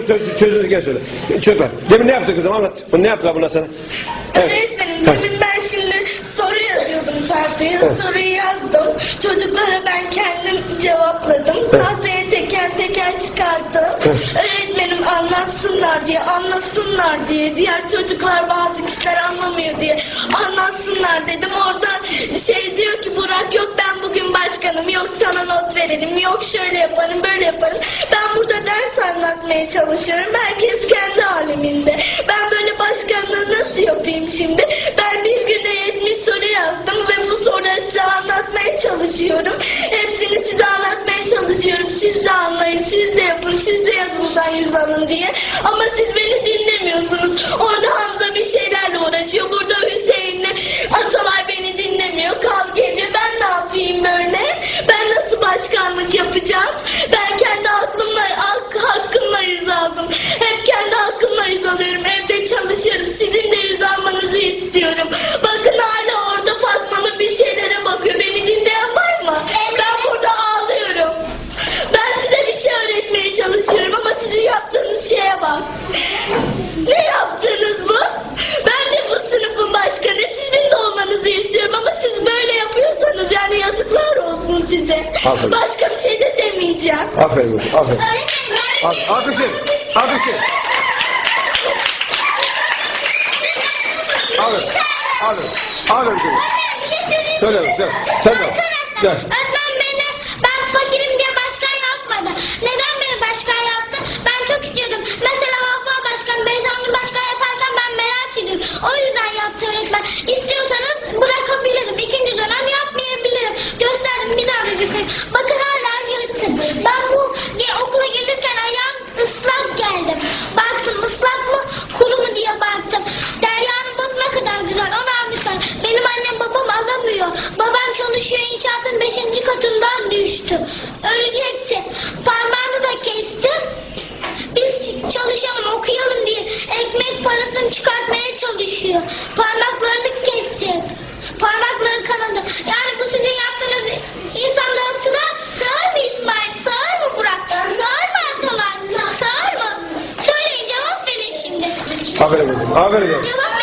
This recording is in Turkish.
Çöz- Çözünüz gel söyle. Çocuklar. Demin ne yaptı kızım anlat. Bunu ne yaptılar bunlar sana? Öğretmenim Ha. demin ben şimdi soru yazıyordum tahtaya. Evet. Soruyu yazdım. Çocuklara ben kendim cevapladım. Tahtaya teker teker çıkarttım. Öğretmenim anlatsınlar diye, anlasınlar diye. Diğer çocuklar bazı kişiler anlamıyor diye anlatsınlar dedim. Oradan şey diyor ki Burak yok ben başkanım. Yok sana not verelim. Yok şöyle yaparım böyle yaparım. Ben burada ders anlatmaya çalışıyorum. Herkes kendi aleminde. Ben böyle başkanlığı nasıl yapayım şimdi? Ben bir günde 70 soru yazdım ve bu soruları size anlatmaya çalışıyorum. Hepsini size anlatmaya çalışıyorum. Siz de anlayın, siz de yapın, siz de yazıldan yüz alın diye. Ama siz beni dinlemiyorsunuz. Orada aldım. Hep kendi hakkımla yüz alıyorum. Evde çalışıyorum. Sizin de yüz almanızı istiyorum. Bakın hala orada Fatma'nın bir şeylere bakıyor. Beni dinleyen var mı? Ben burada ağlıyorum. Ben size bir şey öğretmeye çalışıyorum ama sizin yaptığınız şeye bak. Ne yaptınız bu? Ben de bu sınıfın başkanıyım. Sizin de olmanızı istiyorum ama siz böyle yapıyorsanız yani yazıklar olsun size. Aferin. Başka bir şey de demeyeceğim. Aferin. Aferin. Öğretmenim Alkışın. Alkışın. Alın. Alın. Alın. Bir şey. Söyle, söyle. Sen de. Gel. öğretmen beni ben fakirim diye başkan yapmadı. Neden beni başkan yaptı? Ben çok istiyordum. Mesela Havva başkan, Beyzanlı başkan yaparken ben merak ediyorum. O yüzden yaptı öğretmen. İstiyorsanız Çalışıyor inşaatın 5. katından düştü. Ölecekti. Parmağını da kesti. Biz çalışalım okuyalım diye ekmek parasını çıkartmaya çalışıyor. Parmaklarını kesecek. Parmakları kanadı. Yani bu sizin yaptığınız insanlara sığar, sığar mı İsmail? Sığar mı Burak? Sığar mı Atalay? Sığar mı? Söyleyin cevap verin şimdi. Aferin kızım. Aferin. Cevap